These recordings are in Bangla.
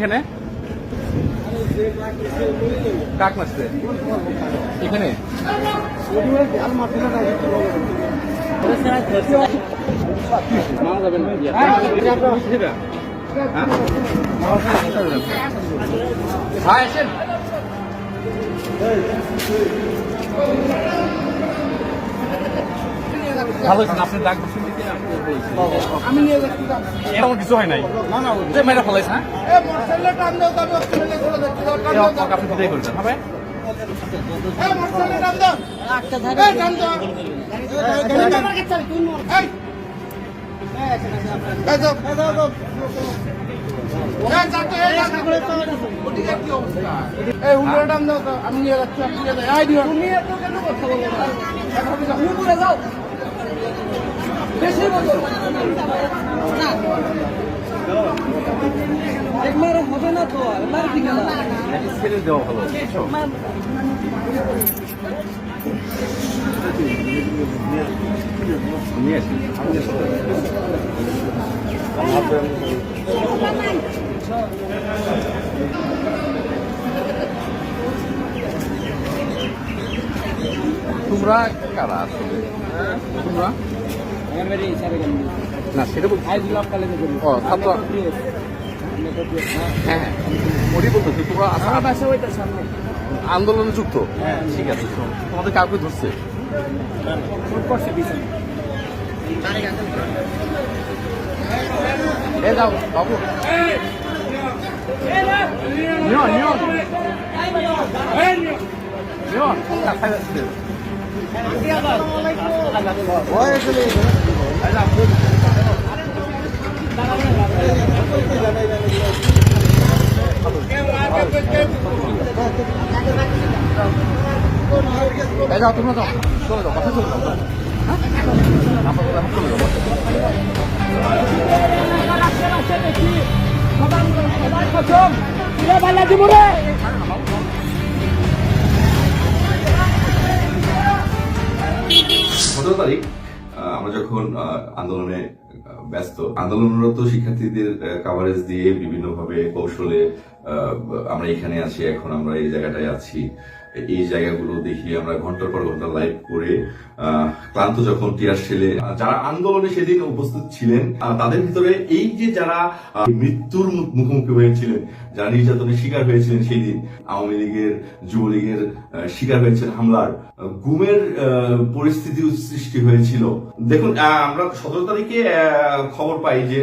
এখানে কাক এখানে মারা। হ্যাঁ? ভালো হয়েছেন আপনি ডাক এরকম কিছু হয় নাই না না যে মেয়েটা ফলাইছে হ্যাঁ অঙ্ক আপনি বিদায় করছেন হবে আমি নিয়ে যাচ্ছি আপনি নিয়ে যাও তুমি এত কেন কথা বলো এখন যাও উপরে যাও বেশি বলো একবারে হবে না তো আসি তোমরা কারা আসলে? তোমরা? না সেটা বলছি ও ছাত্র হ্যাঁ। হ্যাঁ ওটি বলতেছি তোমরা আসা- আন্দোলনে যুক্ত? ঠিক আছে তোমাদের কাউকে ধরছে? এ। যাও বাবু। কাছাই যাচ্ছে এ যাও তোমরা যাও চলে যাও। হ্যাঁ সতেরো তারিখ আমরা যখন আন্দোলনে ব্যস্ত, আন্দোলনরত শিক্ষার্থীদের কাভারেজ দিয়ে বিভিন্নভাবে কৌশলে আমরা এখানে আছি, এখন আমরা এই জায়গাটায় আছি। এই জায়গাগুলো দেখি আমরা ঘণ্টার পর ঘণ্টা লাইভ করে ক্লান্ত যখন টিয়ার আহ, যারা আন্দোলনে সেদিন উপস্থিত ছিলেন তাদের ভিতরে এই যে যারা মৃত্যুর মুখোমুখি হয়েছিলেন যারা নির্যাতনের শিকার হয়েছিলেন সেই দিন আওয়ামী লীগের যুবলীগের শিকার হয়েছেন হামলার গুমের পরিস্থিতি সৃষ্টি হয়েছিল। দেখুন আমরা সতেরো তারিখে খবর পাই যে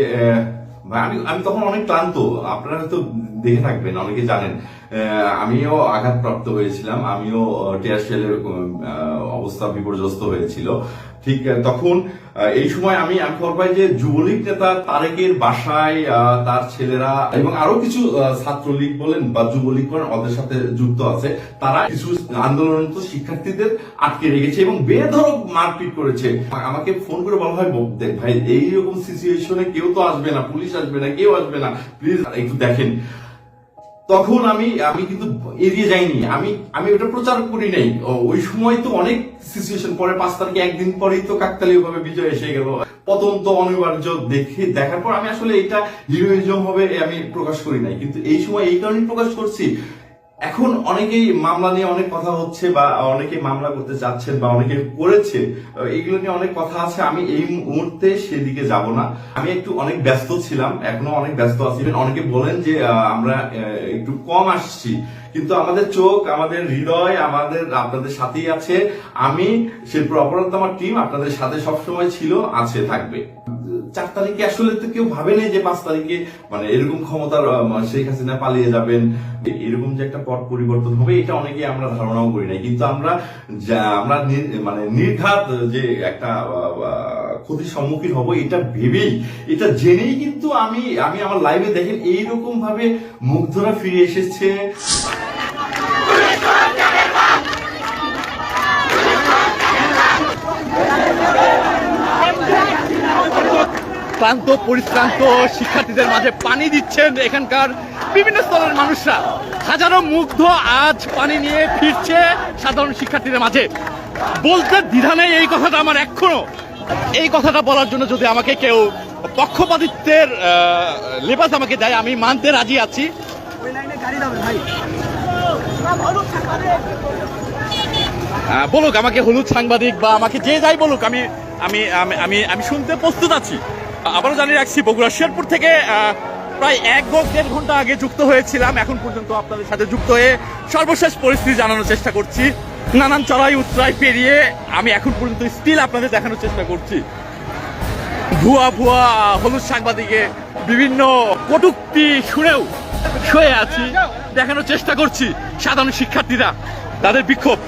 আমি আমি তখন অনেক ক্লান্ত আপনারা হয়তো দেখে থাকবেন অনেকে জানেন। আমিও আঘাতপ্রাপ্ত হয়েছিলাম। আমিও টিয়ার শেলের অবস্থা বিপর্যস্ত হয়েছিল। ঠিক তখন এই সময় আমি খবর পাই যে যুবলীগ নেতা তারেকের বাসায় তার ছেলেরা এবং আরও কিছু ছাত্রলীগ বলেন বা যুবলীগ বলেন ওদের সাথে যুক্ত আছে, তারা কিছু আন্দোলনরত শিক্ষার্থীদের আটকে রেখেছে এবং বেধরক মারপিট করেছে। আমাকে ফোন করে বলা হয় দেখ ভাই, এইরকম সিচুয়েশনে কেউ তো আসবে না, পুলিশ আসবে না, কেউ আসবে না। প্লিজ, একটু দেখেন। তখন আমি আমি কিন্তু এড়িয়ে যাইনি। আমি আমি ওটা প্রচার করি নাই। ওই সময় তো অনেক সিচুয়েশন পরে পাঁচ তারিখে একদিন পরেই তো কাকতালি ভাবে বিজয় এসে গেল। পতন তো অনিবার্য দেখে, দেখার পর আমি আসলে এটা হিরোইজম হবে আমি প্রকাশ করি নাই। কিন্তু এই সময় এই কারণেই প্রকাশ করছি এখন অনেকেই মামলা নিয়ে অনেক কথা হচ্ছে বা অনেকে মামলা করতে যাচ্ছেন বা অনেকে করেছে এগুলো নিয়ে অনেক কথা আছে। আমি এই মুহূর্তে সেদিকে যাব না। আমি একটু অনেক ব্যস্ত ছিলাম, এখনও অনেক ব্যস্ত আছি। অনেকে বলেন যে আমরা একটু কম আসছি। কিন্তু আমাদের চোখ, আমাদের হৃদয়, আমাদের, আপনাদের সাথেই আছে। আমি শিল্পর অপরাধ আমার টিম আপনাদের সাথে সবসময় ছিল, আছে, থাকবে। চার তারিখে আসলে তো কেউ ভাবেনি যে পাঁচ তারিখে মানে এরকম ক্ষমতার শেখ হাসিনা পালিয়ে যাবেন। এরকম যে একটা পট পরিবর্তন হবে, এটা অনেকে আমরা ধারণাও করি নাই। কিন্তু আমরা আমরা মানে নির্ঘাত যে একটা ক্ষতির সম্মুখীন হব, এটা ভেবেই, এটা জেনেই কিন্তু আমি আমি আমার লাইভে দেখেন এইরকম ভাবে মুগ্ধরা ফিরে এসেছে। ক্লান্ত, পরিশ্রান্ত শিক্ষার্থীদের মাঝে পানি দিচ্ছেন এখানকার বিভিন্ন স্তরের মানুষরা। হাজারো মুগ্ধ আজ পানি নিয়ে ফিরছে সাধারণ শিক্ষার্থীদের মাঝে। বলতে দ্বিধা নেই এই কথাটা আমার এখনও এই কথাটা বলার জন্য যদি আমাকে কেউ পক্ষপাতিত্বের লেবাস আমাকে দেয়, আমি মানতে রাজি আছি। বলুক, আমাকে হলুদ সাংবাদিক বা আমাকে যে যাই বলুক আমি, আমি- আমি আমি শুনতে প্রস্তুত আছি। আবারও জানিয়ে রাখছি, বগুড়া শেরপুর থেকে প্রায় এক ঘ- দেড় ঘণ্টা আগে যুক্ত হয়েছিলাম। এখন পর্যন্ত আপনাদের সাথে যুক্ত হয়ে সর্বশেষ পরিস্থিতি জানানোর চেষ্টা করছি। নানান চড়াই উত্তরাই পেরিয়ে আমি এখন পর্যন্ত স্টিল আপনাদের দেখানোর চেষ্টা করছি। ভুয়া ভুয়া হলুদ সাংবাদিকে বিভিন্ন কটুক্তি শুনেও শুয়ে আছি, দেখানোর চেষ্টা করছি সাধারণ শিক্ষার্থীরা, তাদের বিক্ষোভ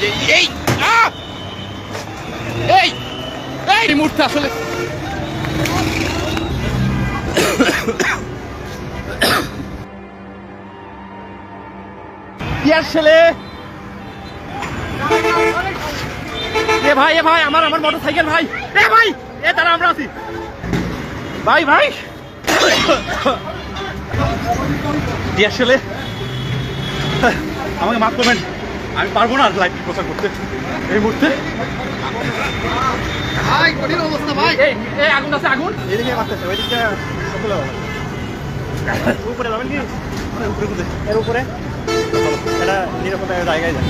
এই- এই আহ! এই আসলে। ছেলে? এ ভাই এ ভাই, আমার আমার মোটর সাইকেল ভাই। এ ভাই, এ তারা আমরা আছি। ভাই ভাই। ইয়ার ছেলে? আমাকে মাফ করবেন, আমি পারব না লাইভ প্রচার করতে। এই মুহূর্তে। ভাই কঠিন অবস্থা ভাই। এই আগুন আছে আগুন। এদিকে মারতেছে ওইদিকে সকলে উপরে যাবেন কি? এর উপরে? এটা নিরাপত্তার জায়গায় যায়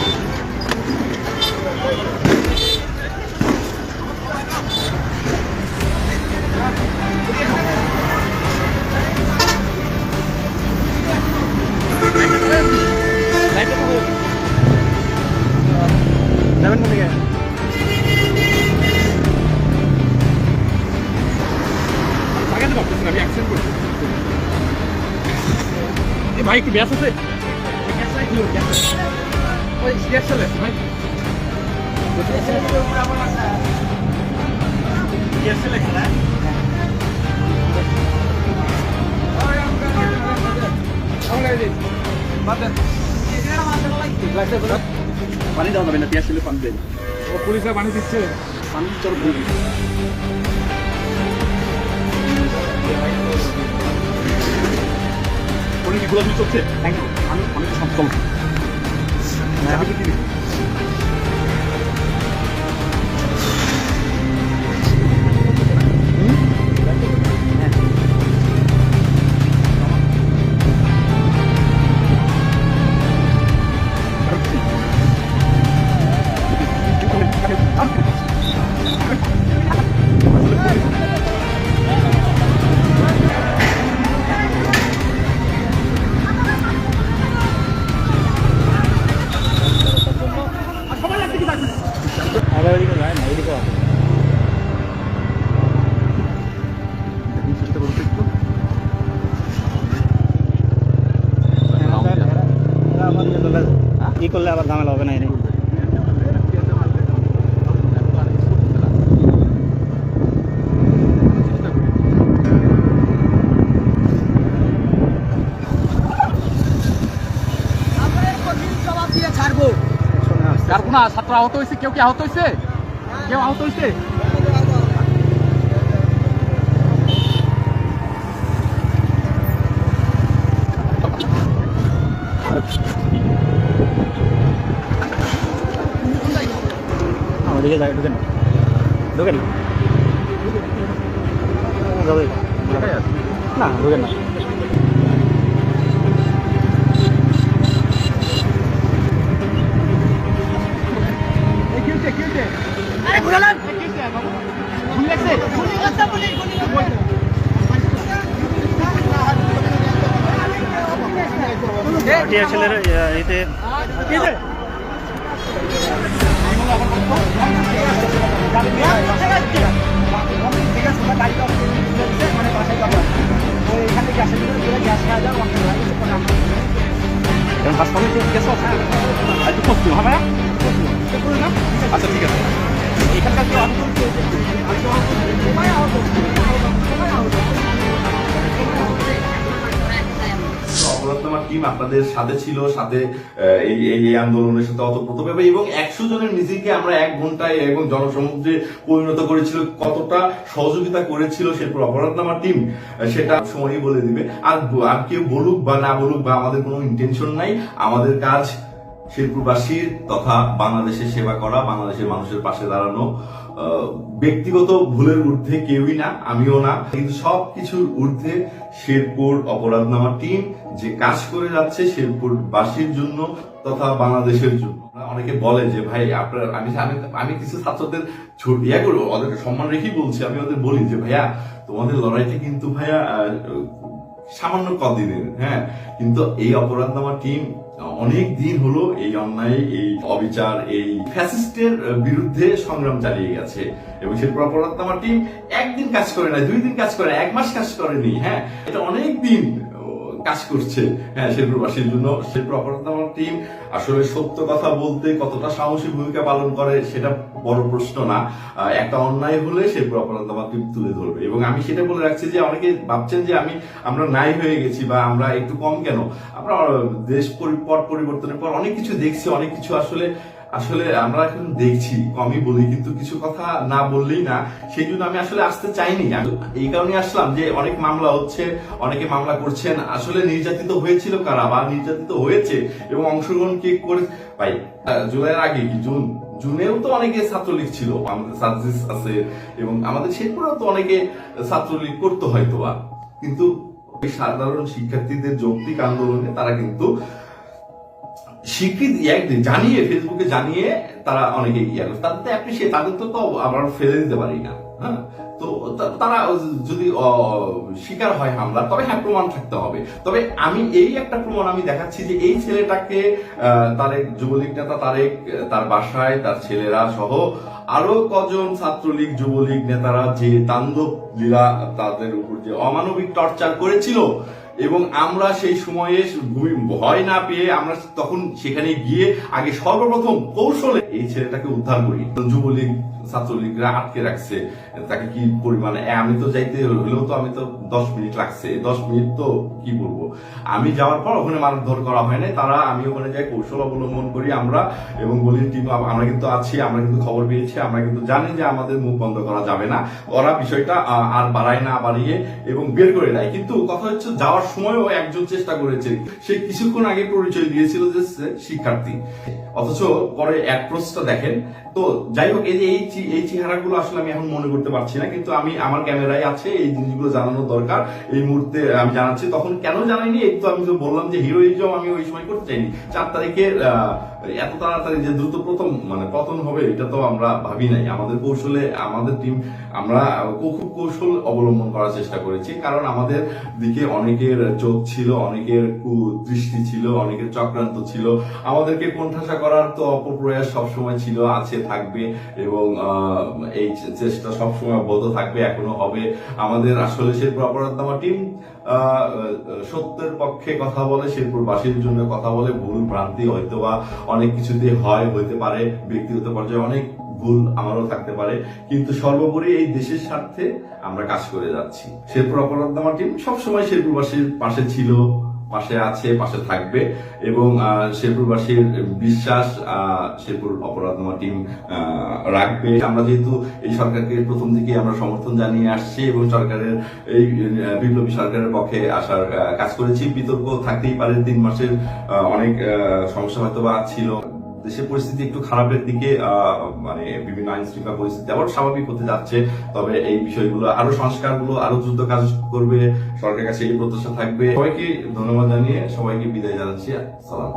যাবেন কোন পারতেছি আমি অ্যাক্সিডেন্ট করছি। ভাই একটু ব্যাস আছে? ওই চলে ভাই। চলে পানি যাবে না চলে পানি দেয় ও পুলিশরা পানি দিচ্ছে। পানি তোর গোলামি চলছে আমি তো সব চলছে না, ছাত্র আহত হয়েছে, কেউ কি আহত হয়েছে? কেউ আহত হয়েছে? ওদিকে যায় ঢুকেন। ঢুকেন? না ঢুকেন না। কষ্ট হবে না আচ্ছা ঠিক আছে। এখানকার কেউ হয়েছে? টিম আপনাদের সাথে ছিল, সাথে এই এই আন্দোলনের সাথে অতপ্রতভাবে এবং একশো জনের মিছিলকে আমরা এক ঘন্টায় এবং জনসমুদ্রে পরিণত করেছিল, কতটা সহযোগিতা করেছিল শেরপুর অপরাধনামা টিম সেটা সময়ই বলে দিবে আর আর কেউ বলুক বা না বলুক বা আমাদের কোনো ইন্টেনশন নাই, আমাদের কাজ শেরপুরবাসীর তথা বাংলাদেশের সেবা করা, বাংলাদেশের মানুষের পাশে দাঁড়ানো ব্যক্তিগত ভুলের ঊর্ধ্বে কেউই না, আমিও না। কিন্তু সব কিছুর ঊর্ধ্বে শেরপুর অপরাধনামা টিম যে কাজ করে যাচ্ছে শেরপুর বাসীর জন্য তথা বাংলাদেশের জন্য। অনেকে বলে যে, ভাই, আপনার, আমি আমি কিছু ছাত্রদের ইয়া করে ওদেরকে সম্মান রেখেই বলছি। আমি ওদের বলি যে, ভাইয়া, তোমাদের লড়াইটা কিন্তু ভাইয়া সামান্য কদিনের হ্যাঁ? কিন্তু এই অপরাধনামা টিম অনেক দিন হলো এই অন্যায়, এই অবিচার, এই ফ্যাসিস্টের বিরুদ্ধে সংগ্রাম চালিয়ে গেছে। এবং শেরপুর অপরাধনামা টিম একদিন কাজ করে না দুই দিন কাজ করে এক মাস কাজ করেনি হ্যাঁ? এটা অনেক দিন কাজ করছে হ্যাঁ শেরপুরবাসীর জন্য শেরপুর অপরাধনামা টিম আসলে সত্য কথা বলতে কতটা সাহসী ভূমিকা পালন করে সেটা বড় প্রশ্ন না। একটা অন্যায় হলে শেরপুর অপরাধনামা টিম তুলে ধরবে। এবং আমি সেটা বলে রাখছি যে অনেকে ভাবছেন যে আমি, আমরা নাই হয়ে গেছি বা আমরা একটু কম কেন? আমরা দেশ পট পরিবর্তনের পর অনেক কিছু দেখছি, অনেক কিছু আসলে আসলে আমরা এখন দেখছি, কমই বলি, কিন্তু কিছু কথা না বললেই না। সেই জন্য আমি আসলে আসতে চাইনি। এই কারণে আসলাম যে অনেক মামলা হচ্ছে, অনেকে মামলা করছেন। আসলে নির্যাতিত হয়েছিল কারা বা নির্যাতিত হয়েছে এবং অংশগ্রহণ কে করে ভাই জুলাইয়ের আগে কি? জুন? জুনেও তো অনেকে ছাত্রলীগ ছিল, আমাদের সার্জিস আছে এবং আমাদের শেরপুরেও তো অনেকে ছাত্রলীগ করতো হয়তো বা কিন্তু সাধারণ শিক্ষার্থীদের যৌক্তিক আন্দোলনে তারা কিন্তু স্বীকৃতি একদিন জানিয়ে ফেসবুকে জানিয়ে তারা অনেকে ইয়ে তাদের তাদের তো আমরা ফেলে দিতে পারি না হ্যাঁ? তো তারা যদি শিকার হয় হামলা, তবে হ্যাঁ প্রমাণ থাকতে হবে। তবে আমি এই একটা প্রমাণ আমি দেখাচ্ছি যে এই ছেলেটাকে তারেক যুবলীগ নেতা তারেক, তার বাসায়, তার ছেলেরা সহ আরও কজন ছাত্রলীগ, যুবলীগ নেতারা যে তাণ্ডব লীলা তাদের উপর যে অমানবিক টর্চার করেছিল এবং আমরা সেই সময়ে ভয় না পেয়ে আমরা তখন সেখানে গিয়ে আগে সর্বপ্রথম কৌশলে এই ছেলেটাকে উদ্ধার করি। যুবলীগ, ছাত্রলীগরা আটকে রাখছে। তাকে কি পরিমাণে আমি তো যাইতে হলেও তো আমি তো দশ মিনিট লাগছে। দশ মিনিট তো কি বলব? আমি যাওয়ার পর ওখানে মারধর করা হয় নাই। তারা আমি ওখানে যাই কৌশল অবলম্বন করি আমরা এবং বলি টিম আমরা কিন্তু আছি, আমরা কিন্তু খবর পেয়েছি, আমরা কিন্তু জানি যে আমাদের মুখ বন্ধ করা যাবে না। ওরা বিষয়টা আর বাড়ায় না বাড়িয়ে এবং বের করে দেয়। কিন্তু কথা হচ্ছে, যাওয়ার সময়ও একজন চেষ্টা করেছে। সে কিছুক্ষণ আগে পরিচয় দিয়েছিল যে শিক্ষার্থী। অথচ পরে অ্যাপ্রোচটা দেখেন তো যাই হোক, এই যে এই এই চেহারাগুলো আসলে আমি এখন মনে করতে পারছি না, কিন্তু আমি আমার ক্যামেরায় আছে, এই জিনিসগুলো জানানোর দরকার। এই মুহূর্তে আমি জানাচ্ছি, তখন কেন জানাইনি? এই তো আমি তো বললাম যে হিরোইজম আমি ওই সময় করতে চাইনি। চার তারিখে এত তাড়াতাড়ি যে দ্রুত প্রথম মানে পতন হবে, এটা তো আমরা ভাবি নাই। আমাদের কৌশলে, আমাদের টিম আমরা খুব কৌশল অবলম্বন করার চেষ্টা করেছি, কারণ আমাদের দিকে অনেকের চোখ ছিল, অনেকের দৃষ্টি ছিল, অনেকের চক্রান্ত ছিল। আমাদেরকে কোণঠাসা করার তো অপপ্রয়াস সবসময় ছিল, আছে থাকবে এবং এই চেষ্টা সবসময় অব্যাহত থাকবে, এখনও হবে। আমাদের আসলে শেরপুর অপরাধনামা টিম সত্যের পক্ষে কথা বলে, শেরপুরবাসীর জন্য কথা বলে, ভুল ভ্রান্তি হয়তো বা অনেক কিছুতে হয়, হইতে পারে, ব্যক্তিগত পর্যায়ে অনেক ভুল আমারও থাকতে পারে। কিন্তু সর্বোপরি এই দেশের স্বার্থে আমরা কাজ করে যাচ্ছি। শেরপুর অপরাধনামা টিম সবসময় শেরপুরবাসীর পাশে ছিল। পাশে আছে, পাশে থাকবে এবং শেরপুরবাসীর বিশ্বাস শেরপুর অপরাধমা টিম রাখবে। আমরা যেহেতু এই সরকারকে প্রথম থেকে আমরা সমর্থন জানিয়ে আসছি এবং সরকারের এই বিপ্লবী সরকারের পক্ষে আসার কাজ করেছি। বিতর্ক থাকতেই পারে, তিন মাসের অনেক সমস্যা হয়তো বা ছিল। দেশের পরিস্থিতি একটু খারাপের দিকে মানে বিভিন্ন আইন শৃঙ্খলা পরিস্থিতি আবার স্বাভাবিক হতে যাচ্ছে। তবে এই বিষয়গুলো, আরও সংস্কারগুলো আরও দ্রুত কাজ করবে। সরকারের কাছে এই প্রত্যাশা থাকবে। সবাইকে ধন্যবাদ জানিয়ে সবাইকে বিদায় জানাচ্ছি। সালাম